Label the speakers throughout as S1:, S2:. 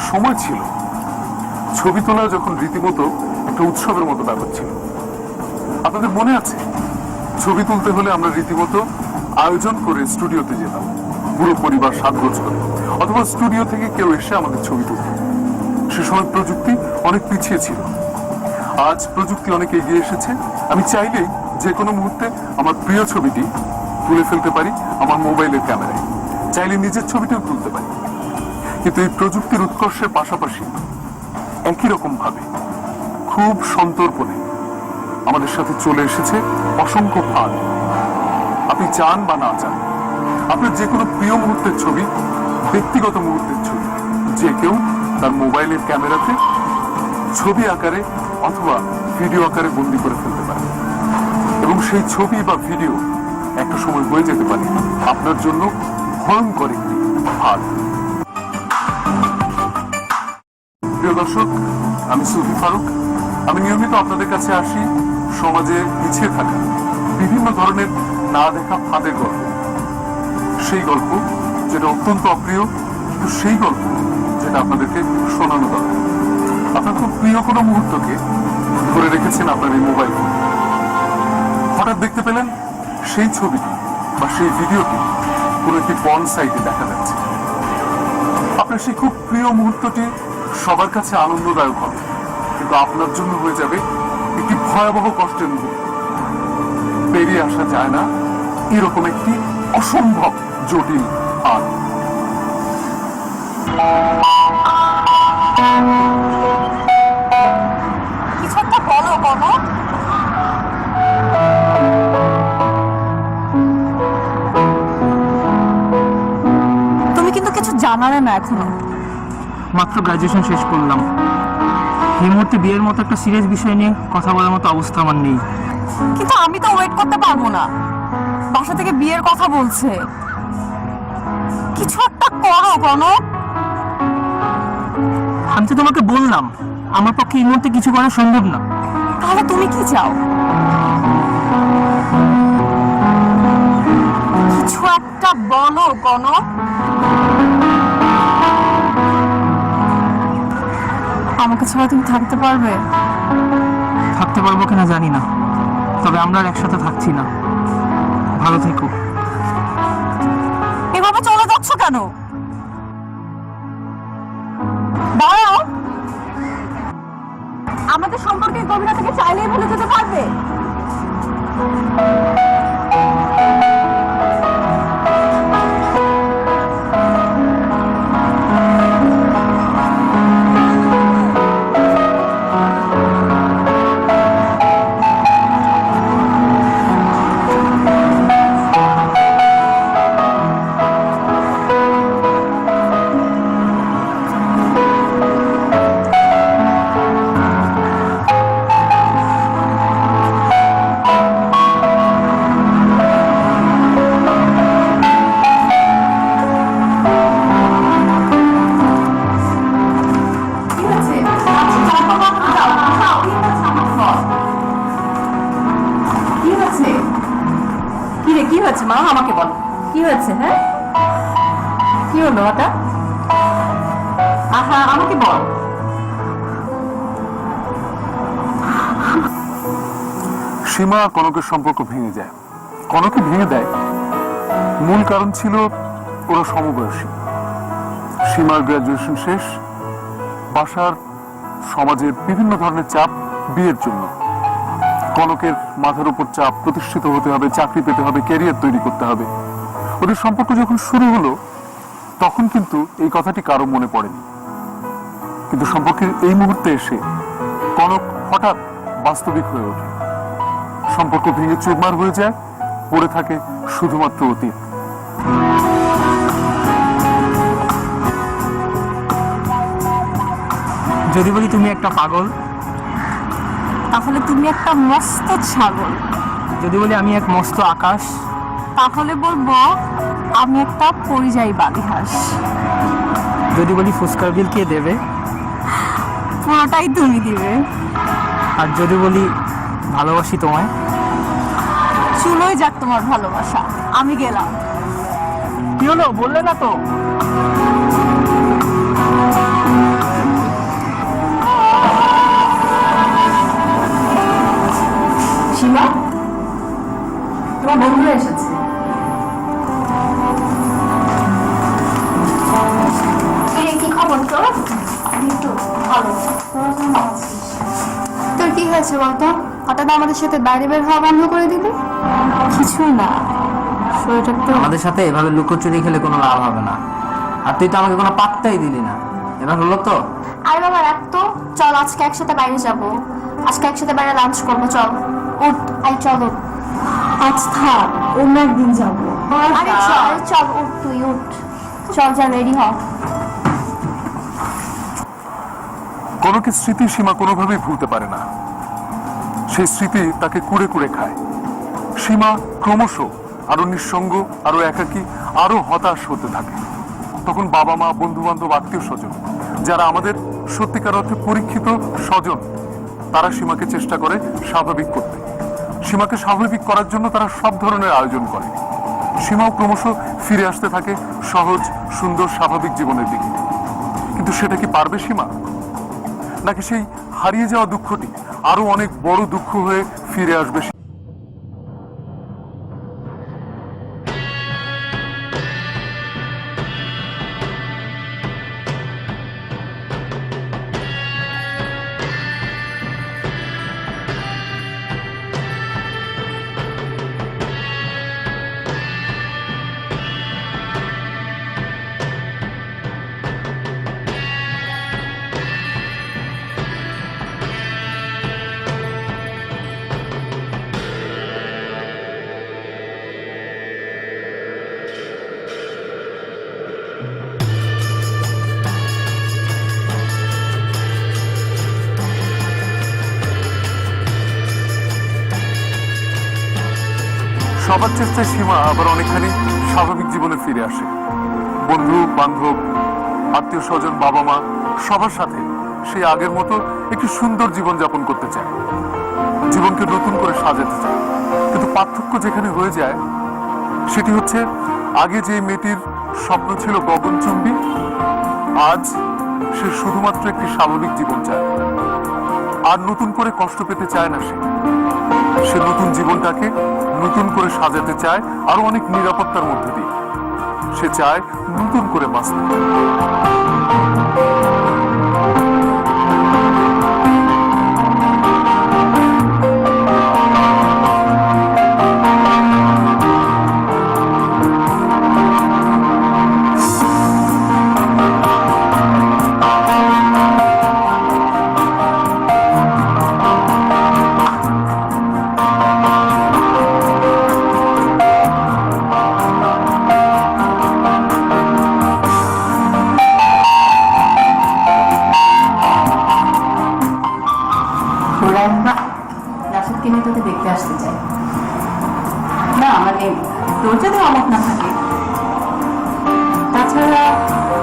S1: একটা সময় ছিল। ছবি তোলা যখন রীতিমতো একটা উৎসবের মতো ব্যাপার ছিল। আপনাদের মনে আছে? ছবি তুলতে হলে আমরা রীতিমতো আয়োজন করে স্টুডিওতে যেতাম। পুরো পরিবার সাজগোজ করে অথবা স্টুডিও থেকে কেউ এসে আমাদের ছবি তুলত। সে সময় প্রযুক্তি অনেক পিছিয়ে ছিল। আজ প্রযুক্তি অনেক এগিয়ে এসেছে। আমি চাইলেই যে কোনো মুহূর্তে আমার প্রিয় ছবিটি তুলে ফেলতে পারি আমার মোবাইলের ক্যামেরায়। চাইলে নিজের ছবিটিও তুলতে পারি। কিন্তু এই প্রযুক্তির উৎকর্ষের পাশাপাশি একই রকম ভাবে খুব সন্তর্পণে আমাদের সাথে চলে এসেছে অসংখ্য ফাঁদ। আপনি চান বা না চান, আপনার যে কোনো প্রিয় মুহূর্তের ছবি, ব্যক্তিগত মুহূর্তের ছবি, যে কেউ তার মোবাইলের ক্যামেরাতে ছবি আকারে অথবা ভিডিও আকারে বন্দি করে ফেলতে পারে। এবং সেই ছবি বা ভিডিও একটা সময় হয়ে যেতে পারে। আপনার জন্য ভয়ঙ্কর একটি ফাঁদ। প্রিয় দর্শক, আমি সুফি ফারুক। আমি নিয়মিত আপনাদের কাছে আসি সমাজে পিছিয়ে থাকা বিভিন্ন ধরনের না দেখা ফাঁদের গল্প। সেই গল্প যেটা অত্যন্ত অপ্রিয়, কিন্তু সেই গল্প যেটা আপনাদেরকে শোনানো দরকার। আপনার খুব প্রিয় কোনো মুহূর্তকে ধরে রেখেছেন আপনার এই মোবাইল হঠাৎ দেখতে পেলেন সেই ছবিটি বা সেই ভিডিওটি কোনো একটি পন সাইটে দেখা যাচ্ছে। আপনার সেই খুব প্রিয় মুহূর্তটি সবার কাছে আনন্দদায়ক হবে। কিন্তু আপনার জন্য হয়ে যাবে একটি ভয়াবহ কষ্টের মুহূর্ত। পেরিয়ে আসা যায় না। এরকম একটি অসম্ভব জটিল আর
S2: কিছু একটা কিছু জানালে না এখনও।
S3: মাত্র গ্রাজুয়েশন শেষ করলাম। এই মুহূর্তে বিয়ের মতো একটা সিরিয়াস বিষয় নিয়ে কথা বলার মতো অবস্থা আমার নেই।
S2: কিন্তু আমি তো ওয়েট করতে পারব না। বাসা থেকে বিয়ের কথা বলছে। কিছু একটা করো কনক
S3: আমি তো তোমাকে বললাম আমার পক্ষে এই মুহূর্তে কিছু করা সম্ভব না।
S2: তাহলে তুমি কি চাও? কিছু একটা বলো কনক আমাকে ছাড়া তুমি থাকতে পারবে?
S3: থাকতে পারব কিনা জানি না। তবে আমরা আর একসাথে থাকছি না। ভালো থেকো।
S2: এভাবে চলে যাচ্ছ কেন?
S1: সীমা কনকের সম্পর্ক ভেঙে যায়। কনকে ভেঙে দেয়। মূল কারণ ছিল ওরা সমবয়সী। সীমার গ্রাজুয়েশন শেষ। বাসার সমাজের বিভিন্ন ধরনের চাপ বিয়ের জন্য। কনকের মাথার উপর চাপ প্রতিষ্ঠিত হতে হবে, চাকরি পেতে হবে ক্যারিয়ার তৈরি করতে হবে। ওদের সম্পর্ক যখন শুরু হলো, তখন কিন্তু এই কথাটি কারও মনে পড়েনি। কিন্তু সম্পর্কের এই মুহূর্তে এসে কনক হঠাৎ বাস্তবিক হয়ে ওঠে। সম্পর্ক ভেঙে চুরমার হয়ে যায় পড়ে থাকে শুধুমাত্র অতীত।
S3: যদি বলি তুমি একটা পাগল
S2: তাহলে তুমি একটা মস্ত ছাগল।
S3: যদি বলি আমি এক মস্ত আকাশ
S2: তাহলে বলব আমি একটা পরিযায়ী বালিহাস।
S3: যদি বলি ফুচকার বিল কে দেবে?
S2: পুরোটাই তুমি দিবে।
S3: আর যদি বলি ভালোবাসি তোমায়
S2: তুলোই যাক তোমার ভালোবাসা। আমি গেলাম।
S3: কি হলো? বললে না তো।
S4: এসেছে। কি খবর তোর? কি হয়েছে বলতো? হঠাৎ আমাদের সাথে বাইরে বের হওয়া বন্ধ করে দিবি কিছু না। শরীরটা একটু
S5: আমাদের সাথে এভাবে লুকোচুরি খেলে কোনো লাভ হবে না। আর তুই তো আমাকে কোনো পাত্তাই দিলি না। এবার হলো তো।
S4: আরে বাবা রাখ তো। চল আজকে একসাথে বাইরে যাব। আজকে একসাথে বাইরে লাঞ্চ করব। চল। উঠ। আই চল উঠ।
S2: আজ থাক অন্য একদিন যাব।
S4: আরে চল চল উঠ তুই উঠ। চল যা রেডি হ।
S1: কনকের স্মৃতি সীমা কোনোভাবেই ভুলতে পারে না। সেই স্মৃতি তাকে কুড়ে কুড়ে খায়। সীমা ক্রমশ আরও নিঃসঙ্গ, আরও একাকী, আরও হতাশ হতে থাকে। তখন বাবা মা বন্ধু বান্ধব আত্মীয় স্বজন, যারা আমাদের সত্যিকার অর্থে পরীক্ষিত স্বজন, তারা সীমাকে চেষ্টা করে স্বাভাবিক করতে। সীমাকে স্বাভাবিক করার জন্য তারা সব ধরনের আয়োজন করে। সীমাও ক্রমশ ফিরে আসতে থাকে সহজ, সুন্দর, স্বাভাবিক জীবনের দিকে। কিন্তু সেটা কি পারবে সীমা? নাকি সেই হারিয়ে যাওয়া দুঃখটি আরও অনেক বড় দুঃখ হয়ে ফিরে আসবে সবার চেষ্টায় সীমা আবার অনেকখানি স্বাভাবিক জীবনে ফিরে আসে। বন্ধু, বান্ধব আত্মীয় স্বজন বাবা মা সবার সাথে সেই আগের মতো একটি সুন্দর জীবন যাপন করতে চায়। জীবনকে নতুন করে সাজাতে চায়। কিন্তু পার্থক্য যেখানে হয়ে যায়, সেটি হচ্ছে আগে যে মেয়েটির স্বপ্ন ছিল গগনচুম্বী, আজ সে শুধুমাত্র একটি স্বাভাবিক জীবন চায় আর নতুন করে কষ্ট পেতে চায় না সে। সে নতুন জীবনটাকে নতুন করে সাজাতে চায় আরও অনেক নিরাপত্তার মধ্যে দিয়ে। সে চায় নতুন করে বাঁচতে।
S6: তোকে দেখতে আসতে চাই। না মানে তোর যদি অমত না থাকে। তাছাড়া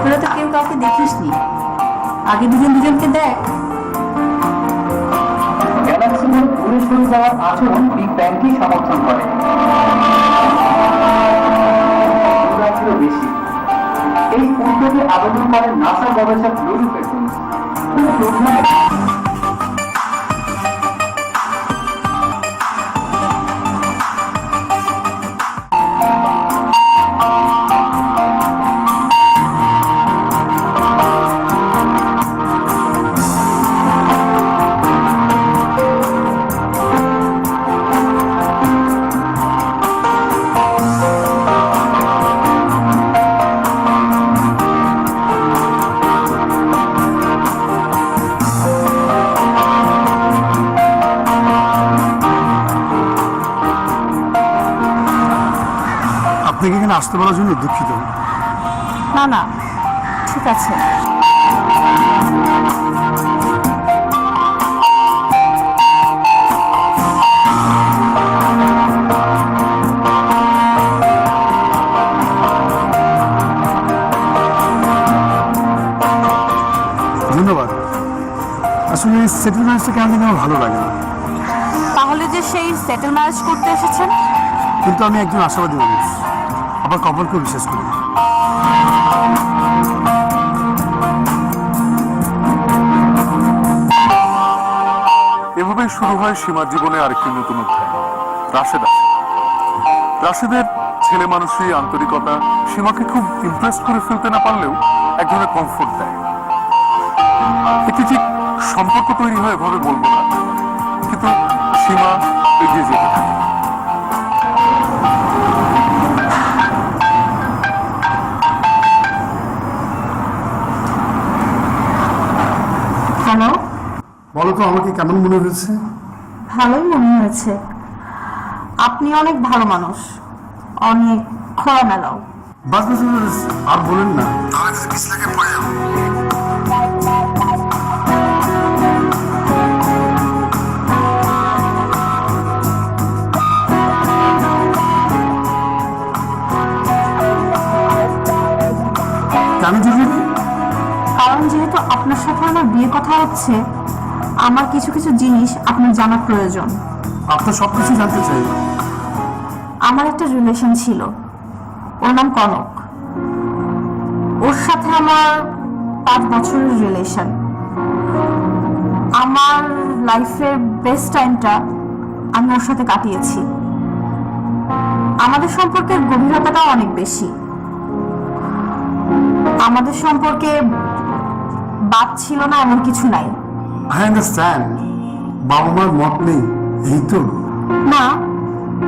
S6: তোরা তো কেউ কাউকে দেখিসনি। আগে দুজন দুজনকে দেখ।
S5: গ্যালাক্সি মোড় ঘুরে সরে যাওয়ার আচরণ বিগ ব্যাংকেই সমর্থন করে। ছিল বেশি। এই উদ্যোগে আবেদন করেন নাসা গবেষক লুলু পেট্রোল।
S1: আসতে বলার জন্য দুঃখিত।
S2: না না ঠিক আছে।
S1: ধন্যবাদ। আসলে সেটেলমেন্টসটা কেন জানি আমার ভালো লাগে না।
S2: তাহলে যে সেই সেটেল ম্যারেজ করতে এসেছেন?
S1: কিন্তু আমি একজন আশাবাদী মানুষ। আবার কপালকেও বিশ্বাস করি। এভাবেই শুরু হয় সীমার জীবনে আরেকটি নতুন অধ্যায়। রাশেদ রাশেদের ছেলে মানুষই আন্তরিকতা সীমাকে খুব ইমপ্রেস করে ফেলতে না পারলেও এক ধরনের কমফোর্ট দেয়। এটি ঠিক সম্পর্ক তৈরি হয় এভাবে বলব না, কিন্তু সীমা এগিয়ে যেতে থাকে।
S7: বলো তো আমাকে কেমন মনে হয়েছে?
S2: ভালোই মনে হয়েছে। আপনি অনেক ভালো মানুষ। অনেক খোলামেলাও।
S7: বাস বাস বাস, বাস, আর বলেন না। তাহলে কিন্তু পিছলাকে পড়ে যাব কেন জরুরি
S2: কারণ যেহেতু আপনার সাথে আমার বিয়ে কথা হচ্ছে আমার কিছু কিছু জিনিস আপনার জানা প্রয়োজন।
S7: আপনার সব কিছু জানতে চাই।
S2: আমার একটা রিলেশন ছিল। ওর নাম কনক। ওর সাথে আমার পাঁচ বছরের রিলেশন আমার লাইফের বেস্ট টাইমটা আমি ওর সাথে কাটিয়েছি। আমাদের সম্পর্কের গভীরতাটাও অনেক বেশি। আমাদের সম্পর্কে বাদ ছিল না এমন কিছু নাই।
S7: আই আন্ডারস্ট্যান্ড বাবা মার মত নেই এই তো।
S2: না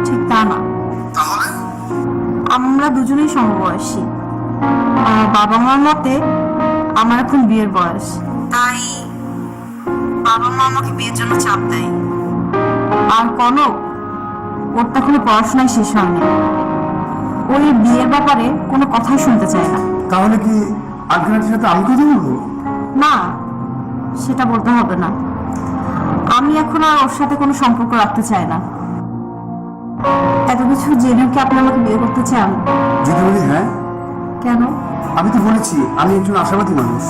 S2: ঠিক তা না।
S7: তাহলে?
S2: আমরা দুজনেই সমবয়সী। আর বাবা মার মতে আমার এখন বিয়ের বয়স। তাই বাবা মা আমাকে বিয়ের জন্য চাপ দেয়। আর কনক ওর তখন পড়াশোনায় শেষ হয়নি। ওই বিয়ের ব্যাপারে কোনো কথাই শুনতে চায় না।
S7: তাহলে কি আঙ্কেলের সাথে আমি কথা বলব?
S2: না সেটা বলতে হবে না। আমি এখন আর ওর সাথে কোনো সম্পর্ক রাখতে চাই না। এত কিছু জেনে কি আপনি আমাকে বিয়ে করতে চান?
S7: যদি বলি হ্যাঁ?
S2: কেন?
S7: আমি তো বলেছি আমি একজন আশাবাদী মানুষ।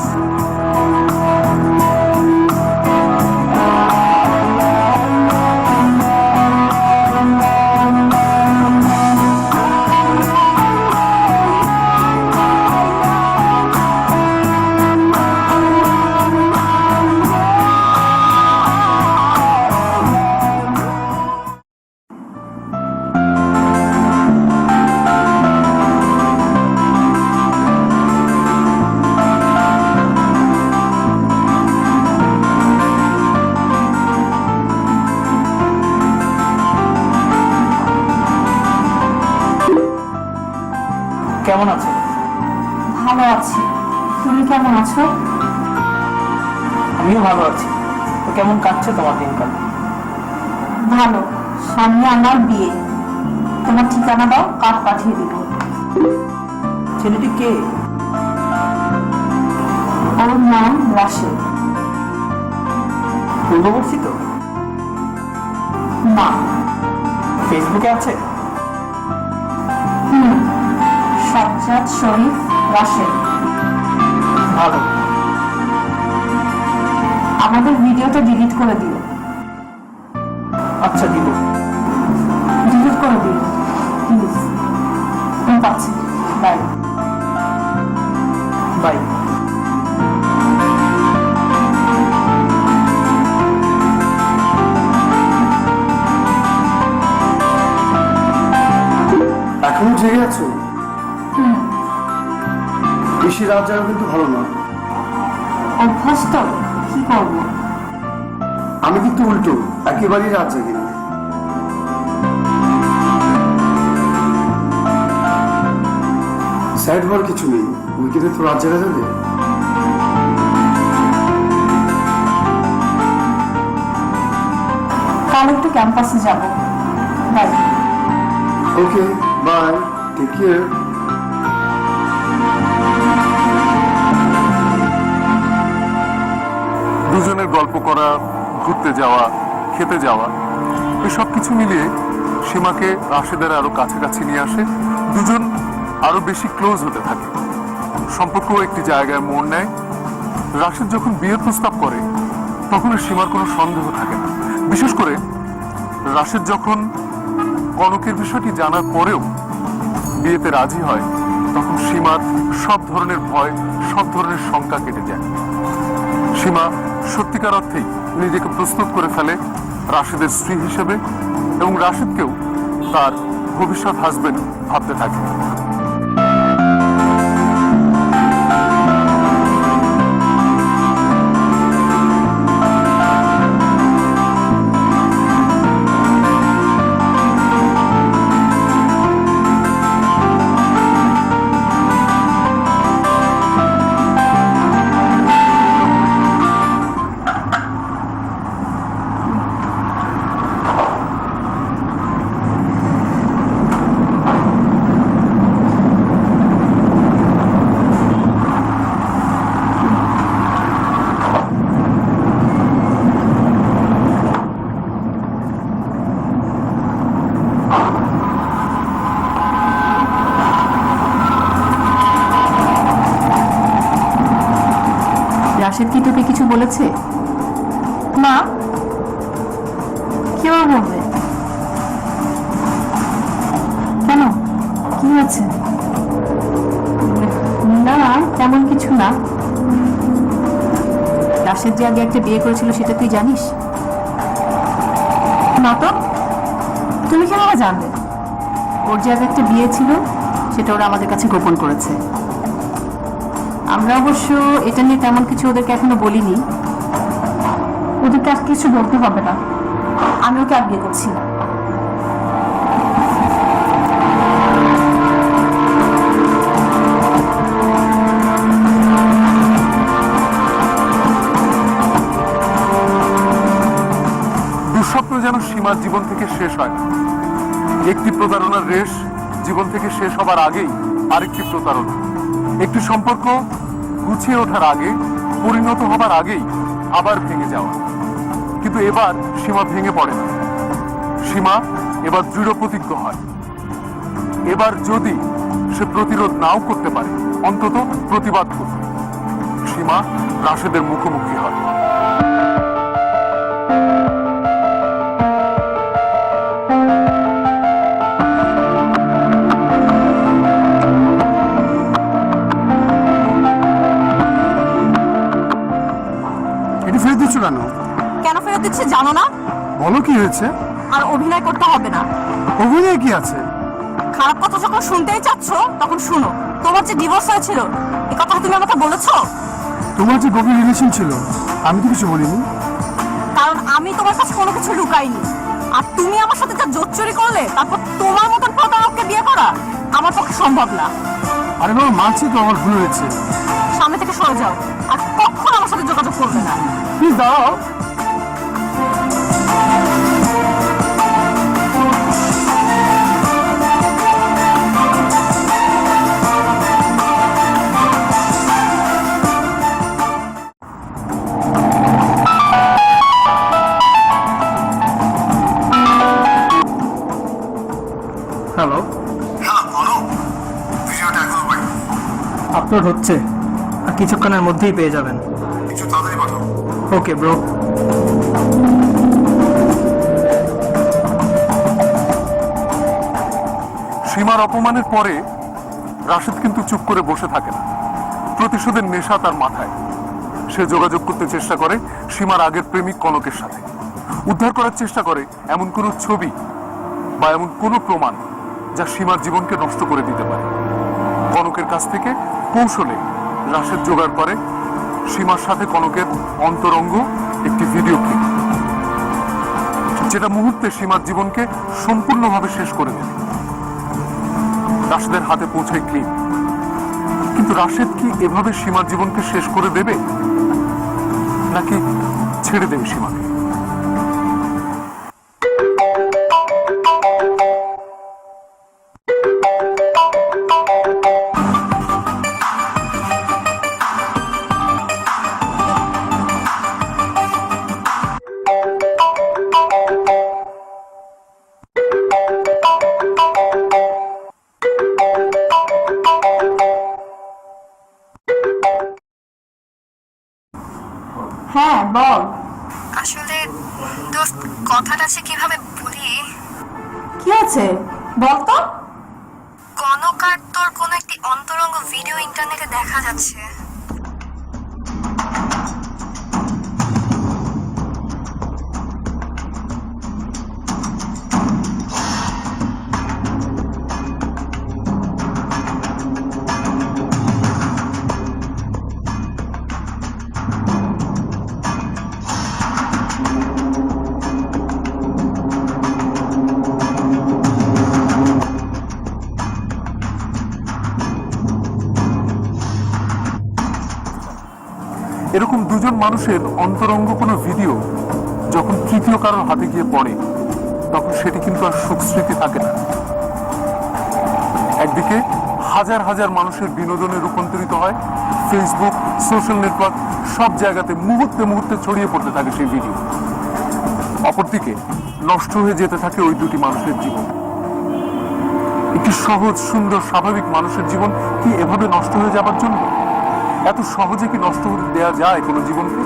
S3: তোমার দিনকাল।
S2: ভালো সামনে আমার বিয়ে। তোমার ঠিকানা দাও কার্ড পাঠিয়ে দিব।
S3: ছেলেটি কে?
S2: ওর নাম রাশেদ
S3: পূর্ববর্তী তো?
S2: না।
S3: ফেসবুকে আছে?
S2: সাজ্জাদ শরীফ রাশেদ
S3: ভালো।
S2: আমাদের ভিডিওটা ডিলিট করে দিও।
S3: আচ্ছা দিব
S2: ডিলিট করে দিও। প্লিজ আছে বাই
S3: বাই
S7: এখনও জেগে আছো? বেশি রাত কিন্তু ভালো না।
S2: অভ্যাস তো। কি করব?
S7: আমি কিন্তু উল্টো একেবারেই রাত জাগি। না স্যাড হওয়ার কিছু নেই। উইকেটে তো রাত জাগা যাবে?
S2: কাল একটু ক্যাম্পাসে যাব। Bye.
S7: Okay bye. Take care
S1: দুজনের গল্প করা, ঘুরতে যাওয়া, খেতে যাওয়া এসব কিছু মিলিয়ে সীমাকে রাশেদের আরও কাছাকাছি নিয়ে আসে। দুজন আরও বেশি ক্লোজ হতে থাকে। সম্পর্ক একটি জায়গায় মোড় নেয়। রাশেদ যখন বিয়ের প্রস্তাব করে, তখন সীমার কোনো সন্দেহ থাকে না। বিশেষ করে রাশেদ যখন কনকের বিষয়টি জানার পরেও বিয়েতে রাজি হয়, তখন সীমার সব ধরনের ভয়, সব ধরনের শঙ্কা কেটে যায়। সীমা সত্যিকার অর্থেই নিজেকে প্রস্তুত করে ফেলে রাশিদের স্ত্রী হিসেবে এবং রাশিদকেও তার ভবিষ্যৎ হাজবেন্ড ভাবতে থাকে।
S6: বলেছে?
S2: না কেউ বলবে?
S6: কেন?
S2: কি হয়েছে
S6: না, তেমন কিছু না। রাশেদ যে আগে একটা বিয়ে করেছিল, সেটা তুই জানিস?
S2: না তো? তুমি কীভাবে জানলে?
S6: ওর যে আগে একটা বিয়ে ছিল, সেটা ওরা আমাদের কাছে গোপন করেছে। আমরা অবশ্য এটা নিয়ে তেমন কিছু ওদেরকে এখনও বলিনি।
S2: ওদেরকে আর কিছু বলতে হবে না। আমি ওকে আর বিয়ে করছি না।
S1: যেন সীমার জীবন থেকে শেষ হয়। একটি প্রতারণার রেশ জীবন থেকে শেষ হবার আগেই আরেকটি প্রতারণা। একটি সম্পর্ক গুছিয়ে ওঠার আগে, পরিণত হবার আগেই আবার ভেঙে যাওয়া। কিন্তু এবার সীমা ভেঙে পড়ে না। সীমা এবার দৃঢ় প্রতিজ্ঞ হয়। এবার যদি সে প্রতিরোধ নাও করতে পারে, অন্তত প্রতিবাদ করবে সীমা রাশেদের মুখোমুখি হয়।
S2: জানো না।
S7: বলো কি হয়েছে?
S2: আর অভিনয় করতে হবে না।
S7: অভিনয় কি আছে?
S2: খারাপ কথা যখন শুনতেই চাচ্ছ তখন শুনো। তোমার যে ডিভোর্স হয়েছিল এ কথা তুমি আমাকে বলেছ?
S7: তোমার যে গভীর রিলেশন ছিল আমি তো কিছু বলিনি।
S2: কারণ আমি তোমার কাছে কোনো কিছু লুকাইনি। আর তুমি আমার সাথে যা জোর চুরি করলে তারপর তোমার মতন প্রতারককে বিয়ে করা আমার পক্ষে সম্ভব না।
S7: আরে বাবা মানছি তো আমার ভুল হয়েছে।
S2: সামনে থেকে সরে যাও। আর কখনো আমার সাথে যোগাযোগ করবে না।
S7: প্লিজ দাঁড়াও।
S3: আপলোড হচ্ছে। আর কিছুক্ষণের মধ্যেই পেয়ে যাবেন।
S7: কিছু তাড়াতাড়ি
S3: ওকে ব্রো।
S1: সীমার অপমানের পরে রাশেদ কিন্তু চুপ করে বসে থাকে না। প্রতিশোধের নেশা তার মাথায়। সে যোগাযোগ করতে চেষ্টা করে সীমার আগের প্রেমিক কনকের সাথে। উদ্ধার করার চেষ্টা করে এমন কোনো ছবি বা এমন কোনো প্রমাণ যা সীমার জীবনকে নষ্ট করে দিতে পারে। কনকের কাছ থেকে কৌশলে রাশেদ জোগাড় করে। সীমার সাথে কনকের অন্তরঙ্গ একটি ভিডিও ক্লিপ যেটা মুহূর্তে সীমার জীবনকে সম্পূর্ণভাবে শেষ করে দেবে। রাশেদের হাতে পৌঁছায় ক্লিপ কিন্তু রাশেদ কি এভাবে সীমার জীবনকে শেষ করে দেবে? নাকি ছেড়ে দেবে সীমাকে?
S4: আসলে দোস্ত কথাটা সে কীভাবে বলি?
S2: কি আছে? বল তো।
S4: কনকার তোর কোনো একটি অন্তরঙ্গ ভিডিও ইন্টারনেটে দেখা যাচ্ছে।
S1: মানুষের অন্তরঙ্গ কোনো ভিডিও যখন তৃতীয় কারোর হাতে গিয়ে পড়ে, তখন সেটি কিন্তু আর সুখ স্মৃতি থাকে না। একদিকে হাজার হাজার মানুষের বিনোদনে রূপান্তরিত হয় ফেসবুক সোশ্যাল নেটওয়ার্ক সব জায়গাতে মুহূর্তে মুহূর্তে ছড়িয়ে পড়তে থাকে সেই ভিডিও অপরদিকে নষ্ট হয়ে যেতে থাকে ওই দুটি মানুষের জীবন। একটি সহজ, সুন্দর, স্বাভাবিক মানুষের জীবন কি এভাবে নষ্ট হয়ে যাবার জন্য? এত সহজে কি নষ্ট হতে দেওয়া যায় কোনো জীবনকে?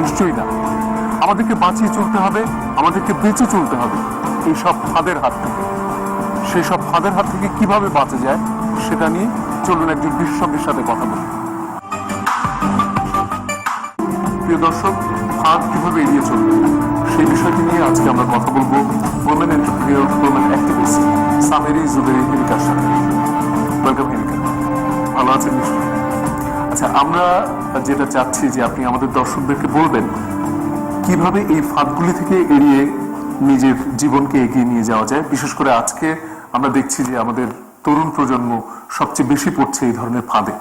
S1: নিশ্চয়ই না। আমাদেরকে বাঁচিয়ে চলতে হবে, আমাদেরকে বেঁচে চলতে হবে, এই সব ফাঁদের হাত থেকে। সেই সব ফাঁদের হাত থেকে কীভাবে বাঁচা যায়, সেটা নিয়ে চলুন একজন বিশেষজ্ঞের সাথে কথা বলি। প্রিয় দর্শক, ফাঁদ কীভাবে এড়িয়ে চলবে? সেই বিষয়টি নিয়ে আজকে আমরা কথা বলব women entrepreneur women activist Sameri Juberi হিমিকার সাথে। ওয়েলকাম হিমিকা ভালো আছেন নিশ্চয়ই? আচ্ছা আমরা যেটা চাচ্ছি যে আপনি আমাদের দর্শকদেরকে বলবেন, কীভাবে এই ফাঁদগুলি থেকে এড়িয়ে নিজের জীবনকে এগিয়ে নিয়ে যাওয়া যায়? বিশেষ করে আজকে আমরা দেখছি যে আমাদের তরুণ প্রজন্ম সবচেয়ে বেশি পড়ছে এই ধরনের ফাঁদে।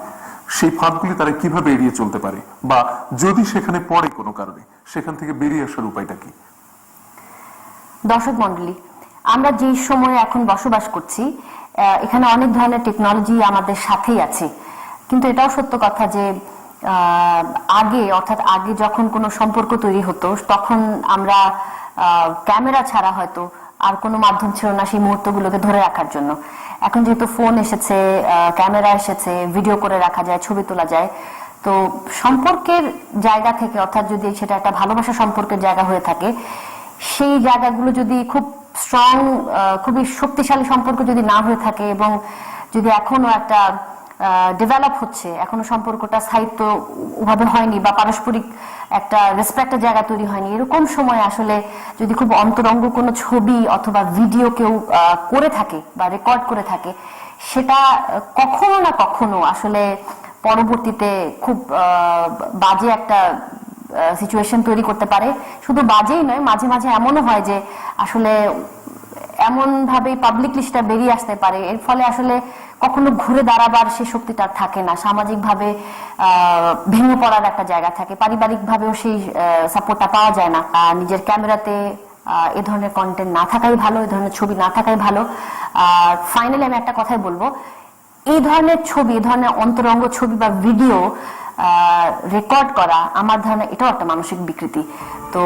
S1: সেই ফাঁদগুলি তারা কীভাবে এড়িয়ে চলতে পারে? বা যদি সেখানে পড়ে কোনো কারণে, সেখান থেকে বেরিয়ে আসার উপায়টা কি?
S6: দর্শক মন্ডলী আমরা যে সময়ে এখন বসবাস করছি এখানে অনেক ধরনের টেকনোলজি আমাদের সাথেই আছে। কিন্তু এটাও সত্য কথা যে আগে, অর্থাৎ আগে যখন কোনো সম্পর্ক তৈরি হতো, তখন আমরা ক্যামেরা ছাড়া হয়তো আর কোনো মাধ্যম ছিল না সেই মুহূর্তগুলোকে ধরে রাখার জন্য। এখন যেহেতু ফোন এসেছে ক্যামেরা এসেছে, ভিডিও করে রাখা যায়, ছবি তোলা যায়, তো সম্পর্কের জায়গা থেকে, অর্থাৎ যদি সেটা একটা ভালোবাসা সম্পর্কের জায়গা হয়ে থাকে, সেই জায়গাগুলো যদি খুব স্ট্রং খুবই শক্তিশালী সম্পর্ক যদি না হয়ে থাকে এবং যদি এখনও একটা ডেভেলপ হচ্ছে। এখনও সম্পর্কটা স্থায়িত্ব ওভাবে হয়নি বা পারস্পরিক একটা রেসপেক্টের জায়গা তৈরি হয়নি। এরকম সময় আসলে যদি খুব অন্তরঙ্গ কোনো ছবি অথবা ভিডিও কেউ করে থাকে বা রেকর্ড করে থাকে, সেটা কখনো না কখনো আসলে পরবর্তীতে খুব বাজে একটা সিচুয়েশন তৈরি করতে পারে। শুধু বাজেই নয়, মাঝে মাঝে এমনও হয় যে আসলে এমন ভাবে পাবলিক লিস্টটা বেরিয়ে আসতে পারে। এর ফলে আসলে কখনো ঘুরে দাঁড়াবার সে শক্তিটা থাকে না। সামাজিক ভাবে ভেঙে পড়ার একটা জায়গা থাকে। পারিবারিক ভাবেও সেই সাপোর্টটা পাওয়া যায় না। নিজের ক্যামেরাতে এ ধরনের কন্টেন্ট না থাকাই ভালো, এ ধরনের ছবি না থাকাই ভালো। আর ফাইনালি আমি একটা কথাই বলব, এই ধরনের ছবি, এই ধরনের অন্তরঙ্গ ছবি বা ভিডিও রেকর্ড করা আমার ধারণা এটাও একটা মানসিক বিকৃতি। তো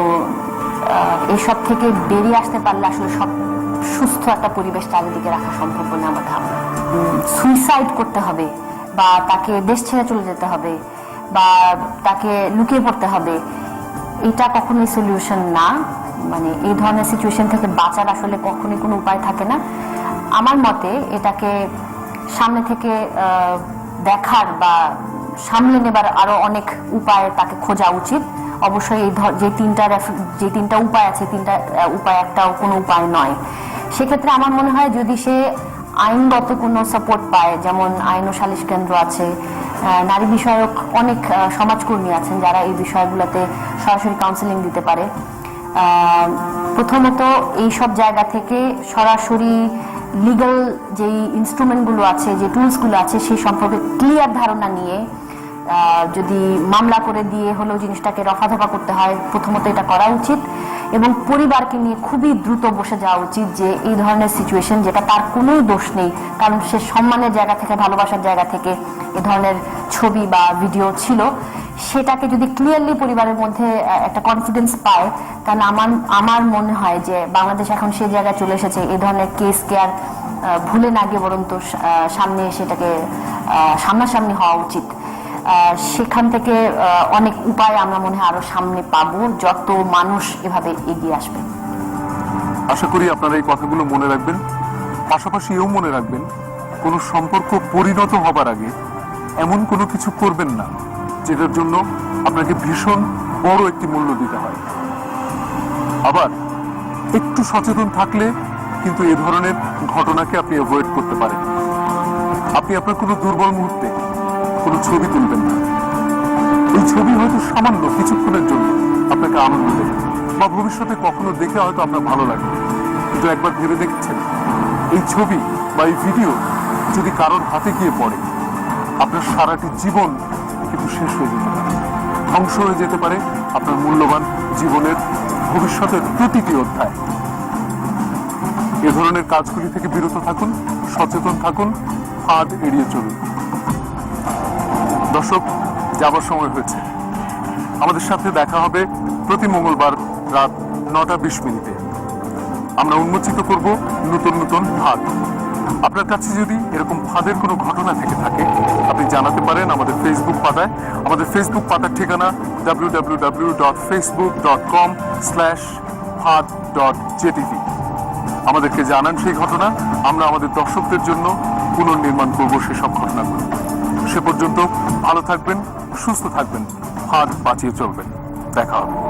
S6: এসব থেকে বেরিয়ে আসতে পারলে আসলে সব সুস্থ একটা পরিবেশ চারিদিকে রাখা সম্ভব বলে আমার ধারণা। সুইসাইড করতে হবে, বা তাকে দেশ ছেড়ে চলে যেতে হবে, বা তাকে লুকিয়ে পড়তে হবে, এটা কখনোই সলিউশন না। মানে এই ধরনের সিচুয়েশন থেকে বাঁচার আসলে কখনোই কোনো উপায় থাকে না। আমার মতে এটাকে সামনে থেকে দেখার বা সামলে নেবার আরও অনেক উপায় তাকে খোঁজা উচিত। অবশ্যই এই যে তিনটা যে তিনটা উপায় আছে, তিনটা উপায় একটাও কোনো উপায় নয়। সেক্ষেত্রে আমার মনে হয় যদি সে আইনগত কোনো সাপোর্ট পায়, যেমন আইন ও সালিশ কেন্দ্র আছে। নারী বিষয়ক অনেক সমাজকর্মী আছেন যারা এই বিষয়গুলোতে সরাসরি কাউন্সিলিং দিতে পারে। প্রথমত এই সব জায়গা থেকে সরাসরি লিগ্যাল যেই ইনস্ট্রুমেন্টগুলো আছে, যে টুলসগুলো আছে সেই সম্পর্কে ক্লিয়ার ধারণা নিয়ে যদি মামলা করে দিয়ে হলেও জিনিসটাকে রফাধফা করতে হয়, প্রথমত এটা করা উচিত। এবং পরিবারকে নিয়ে খুবই দ্রুত বসে যাওয়া উচিত যে এই ধরনের সিচুয়েশন যেটা তার কোনো দোষ নেই। কারণ সে সম্মানের জায়গা থেকে, ভালোবাসার জায়গা থেকে এ ধরনের ছবি বা ভিডিও ছিল। সেটাকে যদি ক্লিয়ারলি পরিবারের মধ্যে একটা কনফিডেন্স পায়, তাহলে আমার আমার মনে হয় যে বাংলাদেশ এখন সেই জায়গায় চলে এসেছে। এই ধরনের কেস কেয়ার ভুলে না গিয়ে বরং তো সামনে সেটাকে সামনাসামনি হওয়া উচিত। সেখান থেকে অনেক উপায় আমরা মনে হয় আরও সামনে পাবো, যত মানুষ এভাবে এগিয়ে আসবে।
S1: আশা করি আপনারা এই কথাগুলো মনে রাখবেন। পাশাপাশি এও মনে রাখবেন, কোনো সম্পর্ক পরিণত হবার আগে এমন কোনো কিছু করবেন না, যেটার জন্য আপনাকে ভীষণ বড় একটি মূল্য দিতে হয়। আবার একটু সচেতন থাকলে কিন্তু এ ধরনের ঘটনাকে আপনি অ্যাভয়েড করতে পারেন। আপনি আপনার কোনো দুর্বল মুহূর্তে কোনো ছবি তুলবেন না। এই ছবি হয়তো সামান্য কিছুক্ষণের জন্য আপনাকে আনন্দ দেবে বা ভবিষ্যতে কখনো দেখে হয়তো আপনার ভালো লাগবে। কিন্তু একবার ভেবে দেখছেন, এই ছবি বা এই ভিডিও যদি কারোর হাতে গিয়ে পড়ে, আপনার সারাটি জীবন কিন্তু শেষ হয়ে যেতে পারে। ধ্বংস হয়ে যেতে পারে আপনার মূল্যবান জীবনের ভবিষ্যতের প্রতিটি অধ্যায়। এ ধরনের কাজগুলি থেকে বিরত থাকুন, সচেতন থাকুন ফাঁদ এড়িয়ে চলুন। দর্শক, যাবার সময় হয়েছে। আমাদের সাথে দেখা হবে প্রতি মঙ্গলবার রাত নটা বিশ মিনিটে। আমরা উন্মোচিত করব নতুন নতুন ভাগ। আপনার কাছে যদি এরকম ফাঁদের কোনো ঘটনা থেকে থাকে, আপনি জানাতে পারেন আমাদের ফেসবুক পাতায়। আমাদের ফেসবুক পাতার ঠিকানা W W W dot Facebook dot com slash fad dot JTV আমাদেরকে জানান সেই ঘটনা। আমরা আমাদের দর্শকদের জন্য পুনর্নির্মাণ করব সেসব ঘটনাগুলো। সে পর্যন্ত ভালো থাকবেন সুস্থ থাকবেন হাত বাঁচিয়ে চলবেন। দেখা হবে।